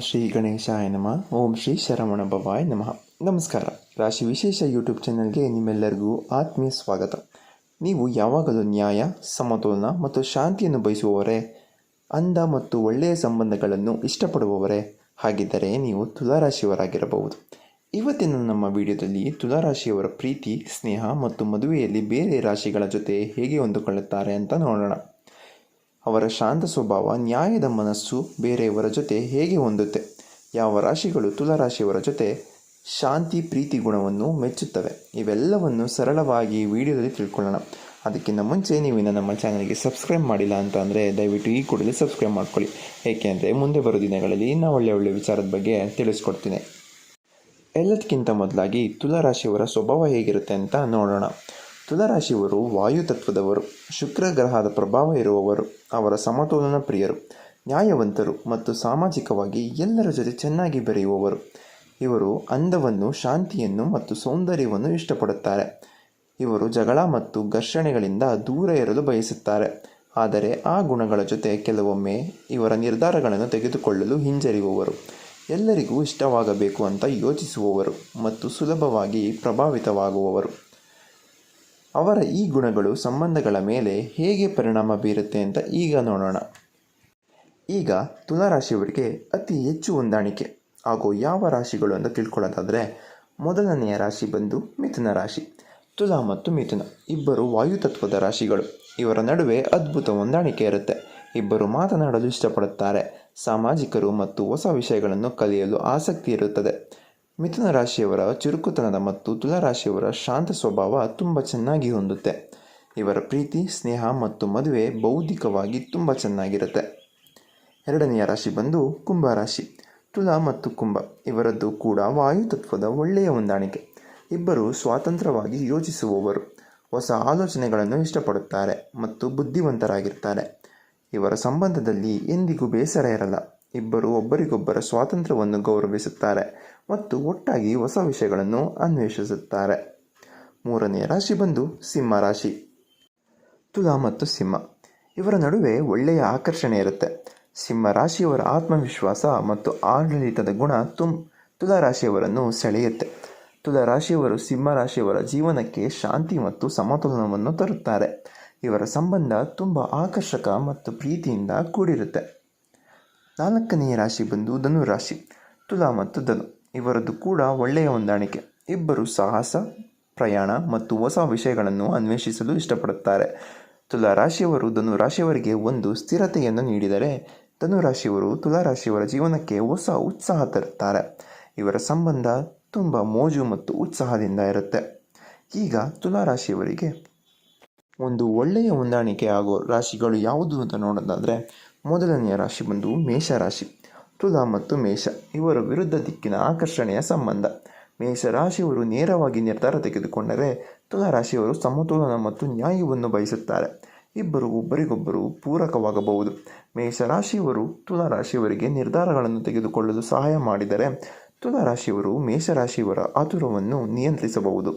ಶ್ರೀ ಗಣೇಶಾಯ ನಮಃ. ಓಂ ಶ್ರೀ ಶರವಣ ಭವಾಯ ನಮಃ. ನಮಸ್ಕಾರ. ರಾಶಿ ವಿಶೇಷ ಯೂಟ್ಯೂಬ್ ಚಾನೆಲ್ಗೆ ನಿಮ್ಮೆಲ್ಲರಿಗೂ ಆತ್ಮೀಯ ಸ್ವಾಗತ. ನೀವು ಯಾವಾಗಲೂ ನ್ಯಾಯ, ಸಮತೋಲನ ಮತ್ತು ಶಾಂತಿಯನ್ನು ಬಯಸುವವರೇ ಅಂದ ಮತ್ತು ಒಳ್ಳೆಯ ಸಂಬಂಧಗಳನ್ನು ಇಷ್ಟಪಡುವವರೇ ಹಾಗಿದ್ದರೆ ನೀವು ತುಲಾರಾಶಿಯವರಾಗಿರಬಹುದು. ಇವತ್ತಿನ ನಮ್ಮ ವಿಡಿಯೋದಲ್ಲಿ ತುಲಾರಾಶಿಯವರ ಪ್ರೀತಿ, ಸ್ನೇಹ ಮತ್ತು ಮದುವೆಯಲ್ಲಿ ಬೇರೆ ರಾಶಿಗಳ ಜೊತೆ ಹೇಗೆ ಹೊಂದಿಕೊಳ್ಳುತ್ತಾರೆ ಅಂತ ನೋಡೋಣ. ಅವರ ಶಾಂತ ಸ್ವಭಾವ ನ್ಯಾಯದ ಮನಸ್ಸು ಬೇರೆಯವರ ಜೊತೆ ಹೇಗೆ ಹೊಂದುತ್ತೆ? ಯಾವ ರಾಶಿಗಳು ತುಲಾರಾಶಿಯವರ ಜೊತೆ ಶಾಂತಿ, ಪ್ರೀತಿ ಗುಣವನ್ನು ಮೆಚ್ಚುತ್ತವೆ? ಇವೆಲ್ಲವನ್ನು ಸರಳವಾಗಿ ವಿಡಿಯೋದಲ್ಲಿ ತಿಳ್ಕೊಳ್ಳೋಣ. ಅದಕ್ಕಿಂತ ಮುಂಚೆ ನೀವು ಇನ್ನು ನಮ್ಮ ಚಾನಲ್ಗೆ ಸಬ್ಸ್ಕ್ರೈಬ್ ಮಾಡಿಲ್ಲ ಅಂತ ಅಂದರೆ ದಯವಿಟ್ಟು ಈ ಕೂಡಲೇ ಸಬ್ಸ್ಕ್ರೈಬ್ ಮಾಡ್ಕೊಳ್ಳಿ. ಏಕೆಂದರೆ ಮುಂದೆ ಬರೋ ದಿನಗಳಲ್ಲಿ ಇನ್ನೂ ಒಳ್ಳೆ ಒಳ್ಳೆ ವಿಚಾರದ ಬಗ್ಗೆ ತಿಳಿಸ್ಕೊಡ್ತೀನಿ. ಎಲ್ಲದಕ್ಕಿಂತ ಮೊದಲಾಗಿ ತುಲಾರಾಶಿಯವರ ಸ್ವಭಾವ ಹೇಗಿರುತ್ತೆ ಅಂತ ನೋಡೋಣ. ತುಲಾರಾಶಿಯವರು, ವಾಯು ತತ್ವದವರು, ಶುಕ್ರ ಗ್ರಹದ ಪ್ರಭಾವ ಇರುವವರು, ಅವರ ಸಮತೋಲನ ಪ್ರಿಯರು, ನ್ಯಾಯವಂತರು ಮತ್ತು ಸಾಮಾಜಿಕವಾಗಿ ಎಲ್ಲರ ಜೊತೆ ಚೆನ್ನಾಗಿ ಬೆರೆಯುವವರು. ಇವರು ಅಂದವನ್ನು, ಶಾಂತಿಯನ್ನು ಮತ್ತು ಸೌಂದರ್ಯವನ್ನು ಇಷ್ಟಪಡುತ್ತಾರೆ. ಇವರು ಜಗಳ ಮತ್ತು ಘರ್ಷಣೆಗಳಿಂದ ದೂರ ಇರಲು ಬಯಸುತ್ತಾರೆ. ಆದರೆ ಆ ಗುಣಗಳ ಜೊತೆ ಕೆಲವೊಮ್ಮೆ ಇವರ ನಿರ್ಧಾರಗಳನ್ನು ತೆಗೆದುಕೊಳ್ಳಲು ಹಿಂಜರಿಯುವವರು. ಎಲ್ಲರಿಗೂ ಇಷ್ಟವಾಗಬೇಕು ಅಂತ ಯೋಚಿಸುವವರು ಮತ್ತು ಸುಲಭವಾಗಿ ಪ್ರಭಾವಿತವಾಗುವವರು. ಅವರ ಈ ಗುಣಗಳು ಸಂಬಂಧಗಳ ಮೇಲೆ ಹೇಗೆ ಪರಿಣಾಮ ಬೀರುತ್ತೆ ಅಂತ ಈಗ ನೋಡೋಣ. ಈಗ ತುಲಾರಾಶಿಯವರಿಗೆ ಅತಿ ಹೆಚ್ಚು ಹೊಂದಾಣಿಕೆ ಹಾಗೂ ಯಾವ ರಾಶಿಗಳು ಅಂತ ತಿಳ್ಕೊಳ್ಳೋದಾದರೆ ಮೊದಲನೆಯ ರಾಶಿ ಬಂದು ಮಿಥುನ ರಾಶಿ, ತುಲಾ ಮತ್ತು ಮಿಥುನ. ಇಬ್ಬರು ವಾಯುತತ್ವದ ರಾಶಿಗಳು. ಇವರ ನಡುವೆ ಅದ್ಭುತ ಹೊಂದಾಣಿಕೆ ಇರುತ್ತೆ. ಇಬ್ಬರು ಮಾತನಾಡಲು ಇಷ್ಟಪಡುತ್ತಾರೆ. ಸಾಮಾಜಿಕರು ಮತ್ತು ಹೊಸ ವಿಷಯಗಳನ್ನು ಕಲಿಯಲು ಆಸಕ್ತಿ ಇರುತ್ತದೆ. ಮಿಥುನ ರಾಶಿಯವರ ಚುರುಕುತನದ ಮತ್ತು ತುಲಾರಾಶಿಯವರ ಶಾಂತ ಸ್ವಭಾವ ತುಂಬ ಚೆನ್ನಾಗಿ ಹೊಂದುತ್ತೆ. ಇವರ ಪ್ರೀತಿ, ಸ್ನೇಹ ಮತ್ತು ಮದುವೆ ಬೌದ್ಧಿಕವಾಗಿ ತುಂಬ ಚೆನ್ನಾಗಿರುತ್ತೆ. ಎರಡನೆಯ ರಾಶಿ ಬಂದು ಕುಂಭ ರಾಶಿ. ತುಲಾ ಮತ್ತು ಕುಂಭ ಇವರದ್ದು ಕೂಡ ವಾಯುತತ್ವದ ಒಳ್ಳೆಯ ಹೊಂದಾಣಿಕೆ. ಇಬ್ಬರು ಸ್ವಾತಂತ್ರ್ಯವಾಗಿ ಯೋಚಿಸುವವರು. ಹೊಸ ಆಲೋಚನೆಗಳನ್ನು ಇಷ್ಟಪಡುತ್ತಾರೆ ಮತ್ತು ಬುದ್ಧಿವಂತರಾಗಿರ್ತಾರೆ. ಇವರ ಸಂಬಂಧದಲ್ಲಿ ಎಂದಿಗೂ ಬೇಸರ ಇರಲ್ಲ. ಇಬ್ಬರು ಒಬ್ಬರಿಗೊಬ್ಬರ ಸ್ವಾತಂತ್ರ್ಯವನ್ನು ಗೌರವಿಸುತ್ತಾರೆ ಮತ್ತು ಒಟ್ಟಾಗಿ ಹೊಸ ವಿಷಯಗಳನ್ನು ಅನ್ವೇಷಿಸುತ್ತಾರೆ. ಮೂರನೆಯ ರಾಶಿ ಬಂದು ಸಿಂಹ ರಾಶಿ. ತುಲಾ ಮತ್ತು ಸಿಂಹ. ಇವರ ನಡುವೆ ಒಳ್ಳೆಯ ಆಕರ್ಷಣೆ ಇರುತ್ತೆ. ಸಿಂಹ ರಾಶಿಯವರ ಆತ್ಮವಿಶ್ವಾಸ ಮತ್ತು ಆಡಳಿತದ ಗುಣ ತುಂ ತುಲಾ ರಾಶಿಯವರನ್ನು ಸೆಳೆಯುತ್ತೆ. ತುಲಾ ರಾಶಿಯವರು ಸಿಂಹ ರಾಶಿಯವರ ಜೀವನಕ್ಕೆ ಶಾಂತಿ ಮತ್ತು ಸಮತೋಲನವನ್ನು ತರುತ್ತಾರೆ. ಇವರ ಸಂಬಂಧ ತುಂಬ ಆಕರ್ಷಕ ಮತ್ತು ಪ್ರೀತಿಯಿಂದ ಕೂಡಿರುತ್ತೆ. ನಾಲ್ಕನೆಯ ರಾಶಿ ಬಂದು ಧನು ರಾಶಿ, ತುಲಾ ಮತ್ತು ಧನು. ಇವರದ್ದು ಕೂಡ ಒಳ್ಳೆಯ ಹೊಂದಾಣಿಕೆ. ಇಬ್ಬರು ಸಾಹಸ, ಪ್ರಯಾಣ ಮತ್ತು ಹೊಸ ವಿಷಯಗಳನ್ನು ಅನ್ವೇಷಿಸಲು ಇಷ್ಟಪಡುತ್ತಾರೆ. ತುಲಾ ರಾಶಿಯವರು ಧನು ರಾಶಿಯವರಿಗೆ ಒಂದು ಸ್ಥಿರತೆಯನ್ನು ನೀಡಿದರೆ, ಧನು ರಾಶಿಯವರು ತುಲಾ ರಾಶಿಯವರ ಜೀವನಕ್ಕೆ ಹೊಸ ಉತ್ಸಾಹ ತರುತ್ತಾರೆ. ಇವರ ಸಂಬಂಧ ತುಂಬ ಮೋಜು ಮತ್ತು ಉತ್ಸಾಹದಿಂದ ಇರುತ್ತೆ. ಈಗ ತುಲಾ ರಾಶಿಯವರಿಗೆ ಒಂದು ಒಳ್ಳೆಯ ಹೊಂದಾಣಿಕೆ ಆಗೋ ರಾಶಿಗಳು ಯಾವುದು ಅಂತ ನೋಡೋದಾದರೆ ಮೊದಲನೆಯ ರಾಶಿ ಬಂದು ಮೇಷರಾಶಿ ತುಲಾ ಮತ್ತು ಮೇಷ, ಇವರ ವಿರುದ್ಧ ದಿಕ್ಕಿನ ಆಕರ್ಷಣೆಯ ಸಂಬಂಧ. ಮೇಷ ರಾಶಿಯವರು ನೇರವಾಗಿ ನಿರ್ಧಾರ ತೆಗೆದುಕೊಂಡರೆ ತುಲಾ ರಾಶಿಯವರು ಸಮತೋಲನ ಮತ್ತು ನ್ಯಾಯವನ್ನು ಬಯಸುತ್ತಾರೆ. ಇಬ್ಬರು ಒಬ್ಬರಿಗೊಬ್ಬರು ಪೂರಕವಾಗಬಹುದು. ಮೇಷರಾಶಿಯವರು ತುಲಾ ರಾಶಿಯವರಿಗೆ ನಿರ್ಧಾರಗಳನ್ನು ತೆಗೆದುಕೊಳ್ಳಲು ಸಹಾಯ ಮಾಡಿದರೆ ತುಲಾ ರಾಶಿಯವರು ಮೇಷರಾಶಿಯವರ ಆತುರವನ್ನು ನಿಯಂತ್ರಿಸಬಹುದು.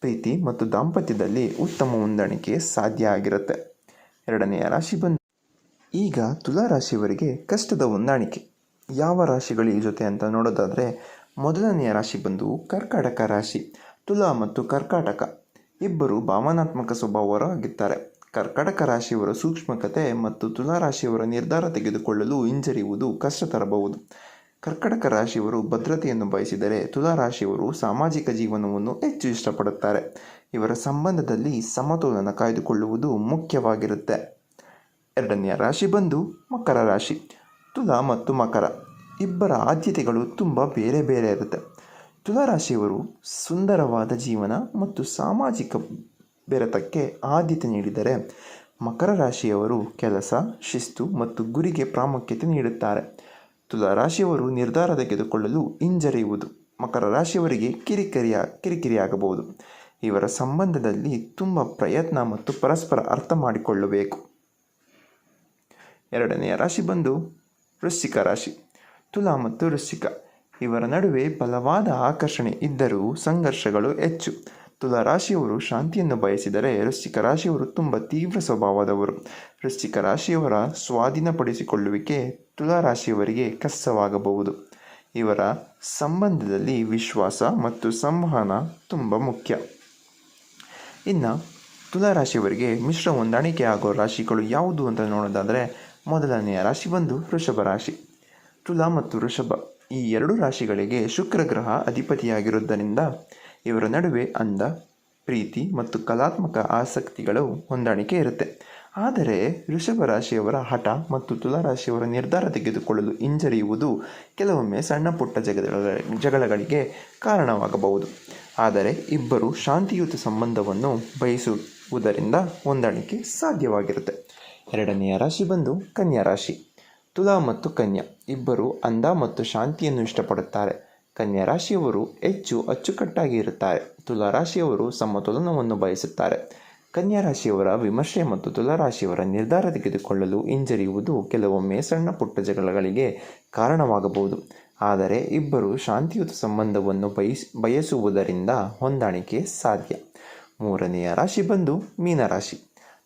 ಪ್ರೀತಿ ಮತ್ತು ದಾಂಪತ್ಯದಲ್ಲಿ ಉತ್ತಮ ಹೊಂದಾಣಿಕೆ ಸಾಧ್ಯ ಆಗಿರುತ್ತೆ. ಎರಡನೆಯ ರಾಶಿ ಬಂದು ಈಗ ತುಲಾ ರಾಶಿಯವರಿಗೆ ಕಷ್ಟದ ಹೊಂದಾಣಿಕೆ. ಯಾವ ರಾಶಿಗಳು ಈ ಜೊತೆ ಅಂತ ನೋಡೋದಾದರೆ, ಮೊದಲನೆಯ ರಾಶಿ ಬಂದು ಕರ್ಕಾಟಕ ರಾಶಿ, ತುಲಾ ಮತ್ತು ಕರ್ಕಾಟಕ. ಇಬ್ಬರು ಭಾವನಾತ್ಮಕ ಸ್ವಭಾವರಾಗಿದ್ದಾರೆ ಕರ್ಕಾಟಕ ರಾಶಿಯವರ ಸೂಕ್ಷ್ಮಕತೆ ಮತ್ತು ತುಲಾ ರಾಶಿಯವರ ನಿರ್ಧಾರ ತೆಗೆದುಕೊಳ್ಳಲು ಹಿಂಜರಿಯುವುದು ಕಷ್ಟ ತರಬಹುದು ಕರ್ಕಟಕ ರಾಶಿಯವರು ಭದ್ರತೆಯನ್ನು ಬಯಸಿದರೆ ತುಲಾ ರಾಶಿಯವರು ಸಾಮಾಜಿಕ ಜೀವನವನ್ನು ಹೆಚ್ಚು ಇಷ್ಟಪಡುತ್ತಾರೆ. ಇವರ ಸಂಬಂಧದಲ್ಲಿ ಸಮತೋಲನ ಕಾಯ್ದುಕೊಳ್ಳುವುದು ಮುಖ್ಯವಾಗಿರುತ್ತೆ. ಎರಡನೆಯ ರಾಶಿ ಬಂದು ಮಕರ ರಾಶಿ. ತುಲಾ ಮತ್ತು ಮಕರ ಇಬ್ಬರ ಆದ್ಯತೆಗಳು ತುಂಬ ಬೇರೆ ಬೇರೆ ಇರುತ್ತೆ. ತುಲಾ ರಾಶಿಯವರು ಸುಂದರವಾದ ಜೀವನ ಮತ್ತು ಸಾಮಾಜಿಕ ಬೆರೆತಕ್ಕೆ ಆದ್ಯತೆ ನೀಡಿದರೆ ಮಕರ ರಾಶಿಯವರು ಕೆಲಸ, ಶಿಸ್ತು ಮತ್ತು ಗುರಿಗೆ ಪ್ರಾಮುಖ್ಯತೆ ನೀಡುತ್ತಾರೆ. ತುಲಾ ರಾಶಿಯವರು ನಿರ್ಧಾರ ತೆಗೆದುಕೊಳ್ಳಲು ಹಿಂಜರಿಯುವುದು ಮಕರ ರಾಶಿಯವರಿಗೆ ಕಿರಿಕಿರಿಯ, ಕಿರಿಕಿರಿಯಾಗಬಹುದು. ಇವರ ಸಂಬಂಧದಲ್ಲಿ ತುಂಬ ಪ್ರಯತ್ನ ಮತ್ತು ಪರಸ್ಪರ ಅರ್ಥ ಮಾಡಿಕೊಳ್ಳಬೇಕು. ಎರಡನೆಯ ರಾಶಿ ಬಂದು ವೃಶ್ಚಿಕ ರಾಶಿ. ತುಲಾ ಮತ್ತು ವೃಶ್ಚಿಕ. ಇವರ ನಡುವೆ ಬಲವಾದ ಆಕರ್ಷಣೆ ಇದ್ದರೂ ಸಂಘರ್ಷಗಳು ಹೆಚ್ಚು. ತುಲಾ ರಾಶಿಯವರು ಶಾಂತಿಯನ್ನು ಬಯಸಿದರೆ ವೃಶ್ಚಿಕ ರಾಶಿಯವರು ತುಂಬ ತೀವ್ರ ಸ್ವಭಾವದವರು. ವೃಶ್ಚಿಕ ರಾಶಿಯವರ ಸ್ವಾಧೀನಪಡಿಸಿಕೊಳ್ಳುವಿಕೆ ತುಲಾ ರಾಶಿಯವರಿಗೆ ಕಷ್ಟವಾಗಬಹುದು. ಇವರ ಸಂಬಂಧದಲ್ಲಿ ವಿಶ್ವಾಸ ಮತ್ತು ಸಂವಹನ ತುಂಬ ಮುಖ್ಯ. ಇನ್ನು ತುಲಾ ರಾಶಿಯವರಿಗೆ ಮಿಶ್ರ ಹೊಂದಾಣಿಕೆ ಆಗೋ ರಾಶಿಗಳು ಯಾವುದು ಅಂತ ನೋಡೋದಾದರೆ ಮೊದಲನೆಯ ರಾಶಿ ಬಂದು ವೃಷಭ ರಾಶಿ. ತುಲಾ ಮತ್ತು ವೃಷಭ ಈ ಎರಡು ರಾಶಿಗಳಿಗೆ ಶುಕ್ರ ಗ್ರಹ ಅಧಿಪತಿಯಾಗಿರುವುದರಿಂದ ಇವರ ನಡುವೆ ಅಂದ, ಪ್ರೀತಿ ಮತ್ತು ಕಲಾತ್ಮಕ ಆಸಕ್ತಿಗಳು ಹೊಂದಾಣಿಕೆ ಇರುತ್ತೆ. ಆದರೆ ವೃಷಭ ರಾಶಿಯವರ ಹಠ ಮತ್ತು ತುಲಾ ರಾಶಿಯವರ ನಿರ್ಧಾರ ತೆಗೆದುಕೊಳ್ಳಲು ಹಿಂಜರಿಯುವುದು ಕೆಲವೊಮ್ಮೆ ಸಣ್ಣ ಪುಟ್ಟ ಜಗಳ ಜಗಳಗಳಿಗೆ ಕಾರಣವಾಗಬಹುದು. ಆದರೆ ಇಬ್ಬರು ಶಾಂತಿಯುತ ಸಂಬಂಧವನ್ನು ಬಯಸುವುದರಿಂದ ಹೊಂದಾಣಿಕೆ ಸಾಧ್ಯವಾಗಿರುತ್ತೆ. ಎರಡನೆಯ ರಾಶಿ ಬಂದು ಕನ್ಯಾ ರಾಶಿ. ತುಲಾ ಮತ್ತು ಕನ್ಯಾ ಇಬ್ಬರು ಅಂದ ಮತ್ತು ಶಾಂತಿಯನ್ನು ಇಷ್ಟಪಡುತ್ತಾರೆ. ಕನ್ಯಾ ರಾಶಿಯವರು ಹೆಚ್ಚು ಅಚ್ಚುಕಟ್ಟಾಗಿ ಇರುತ್ತಾರೆ. ತುಲಾ ರಾಶಿಯವರು ಸಮತೋಲನವನ್ನು ಬಯಸುತ್ತಾರೆ. ಕನ್ಯಾ ರಾಶಿಯವರ ವಿಮರ್ಶೆ ಮತ್ತು ತುಲಾ ರಾಶಿಯವರ ನಿರ್ಧಾರ ತೆಗೆದುಕೊಳ್ಳಲು ಹಿಂಜರಿಯುವುದು ಕೆಲವೊಮ್ಮೆ ಸಣ್ಣ ಪುಟ್ಟ ಜಗಳಗಳಿಗೆ ಕಾರಣವಾಗಬಹುದು. ಆದರೆ ಇಬ್ಬರು ಶಾಂತಿಯುತ ಸಂಬಂಧವನ್ನು ಬಯಸ್, ಬಯಸುವುದರಿಂದ ಹೊಂದಾಣಿಕೆ ಸಾಧ್ಯ. ಮೂರನೆಯ ರಾಶಿ ಬಂದು ಮೀನರಾಶಿ.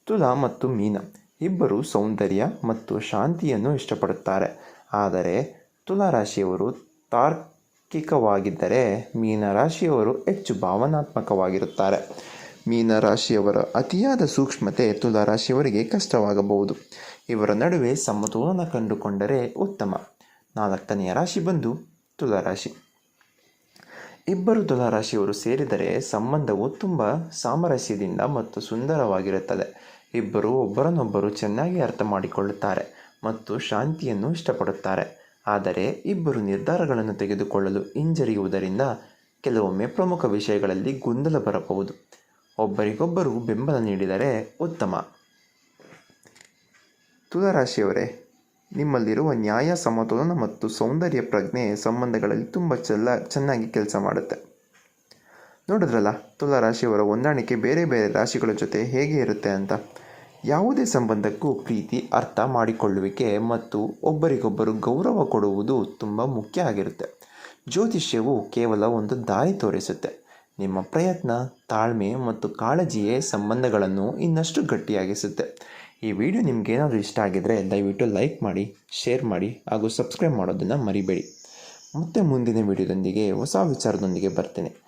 ತುಲಾ ಮತ್ತು ಮೀನ ಇಬ್ಬರು ಸೌಂದರ್ಯ ಮತ್ತು ಶಾಂತಿಯನ್ನು ಇಷ್ಟಪಡುತ್ತಾರೆ. ಆದರೆ ತುಲಾ ರಾಶಿಯವರು ತಾರ್ಕಿಕವಾಗಿದ್ದರೆ ಮೀನರಾಶಿಯವರು ಹೆಚ್ಚು ಭಾವನಾತ್ಮಕವಾಗಿರುತ್ತಾರೆ. ಮೀನರಾಶಿಯವರ ಅತಿಯಾದ ಸೂಕ್ಷ್ಮತೆ ತುಲಾ ರಾಶಿಯವರಿಗೆ ಕಷ್ಟವಾಗಬಹುದು. ಇವರ ನಡುವೆ ಸಮತೋಲನ ಕಂಡುಕೊಂಡರೆ ಉತ್ತಮ. ನಾಲ್ಕನೆಯ ರಾಶಿ ಬಂದು ತುಲಾರಾಶಿ. ಇಬ್ಬರು ತುಲಾರಾಶಿಯವರು ಸೇರಿದರೆ ಸಂಬಂಧವು ತುಂಬ ಸಾಮರಸ್ಯದಿಂದ ಮತ್ತು ಸುಂದರವಾಗಿರುತ್ತದೆ. ಇಬ್ಬರು ಒಬ್ಬರನ್ನೊಬ್ಬರು ಚೆನ್ನಾಗಿ ಅರ್ಥ ಮಾಡಿಕೊಳ್ಳುತ್ತಾರೆ ಮತ್ತು ಶಾಂತಿಯನ್ನು ಇಷ್ಟಪಡುತ್ತಾರೆ. ಆದರೆ ಇಬ್ಬರು ನಿರ್ಧಾರಗಳನ್ನು ತೆಗೆದುಕೊಳ್ಳಲು ಹಿಂಜರಿಯುವುದರಿಂದ ಕೆಲವೊಮ್ಮೆ ಪ್ರಮುಖ ವಿಷಯಗಳಲ್ಲಿ ಗೊಂದಲ ಬರಬಹುದು. ಒಬ್ಬರಿಗೊಬ್ಬರು ಬೆಂಬಲ ನೀಡಿದರೆ ಉತ್ತಮ. ತುಲಾರಾಶಿಯವರೇ, ನಿಮ್ಮಲ್ಲಿರುವ ನ್ಯಾಯ, ಸಮತೋಲನ ಮತ್ತು ಸೌಂದರ್ಯ ಪ್ರಜ್ಞೆ ಸಂಬಂಧಗಳಲ್ಲಿ ತುಂಬ ಚೆಲ್ಲ ಚೆನ್ನಾಗಿ ಕೆಲಸ ಮಾಡುತ್ತೆ. ನೋಡಿದ್ರಲ್ಲ ತುಲಾ ರಾಶಿಯವರ ಹೊಂದಾಣಿಕೆ ಬೇರೆ ಬೇರೆ ರಾಶಿಗಳ ಜೊತೆ ಹೇಗೆ ಇರುತ್ತೆ ಅಂತ? ಯಾವುದೇ ಸಂಬಂಧಕ್ಕೂ ಪ್ರೀತಿ, ಅರ್ಥ ಮಾಡಿಕೊಳ್ಳುವಿಕೆ ಮತ್ತು ಒಬ್ಬರಿಗೊಬ್ಬರು ಗೌರವ ಕೊಡುವುದು ತುಂಬ ಮುಖ್ಯ ಆಗಿರುತ್ತೆ. ಜ್ಯೋತಿಷ್ಯವು ಕೇವಲ ಒಂದು ದಾರಿ ತೋರಿಸುತ್ತೆ. ನಿಮ್ಮ ಪ್ರಯತ್ನ, ತಾಳ್ಮೆ ಮತ್ತು ಕಾಳಜಿಯೇ ಸಂಬಂಧಗಳನ್ನು ಇನ್ನಷ್ಟು ಗಟ್ಟಿಯಾಗಿಸುತ್ತೆ. ಈ ವಿಡಿಯೋ ನಿಮಗೇನಾದರೂ ಇಷ್ಟ ಆಗಿದರೆ ದಯವಿಟ್ಟು ಲೈಕ್ ಮಾಡಿ, ಶೇರ್ ಮಾಡಿ ಹಾಗೂ ಸಬ್ಸ್ಕ್ರೈಬ್ ಮಾಡೋದನ್ನು ಮರಿಬೇಡಿ. ಮತ್ತೆ ಮುಂದಿನ ವಿಡಿಯೋದೊಂದಿಗೆ ಹೊಸ ವಿಚಾರದೊಂದಿಗೆ ಬರ್ತೀನಿ.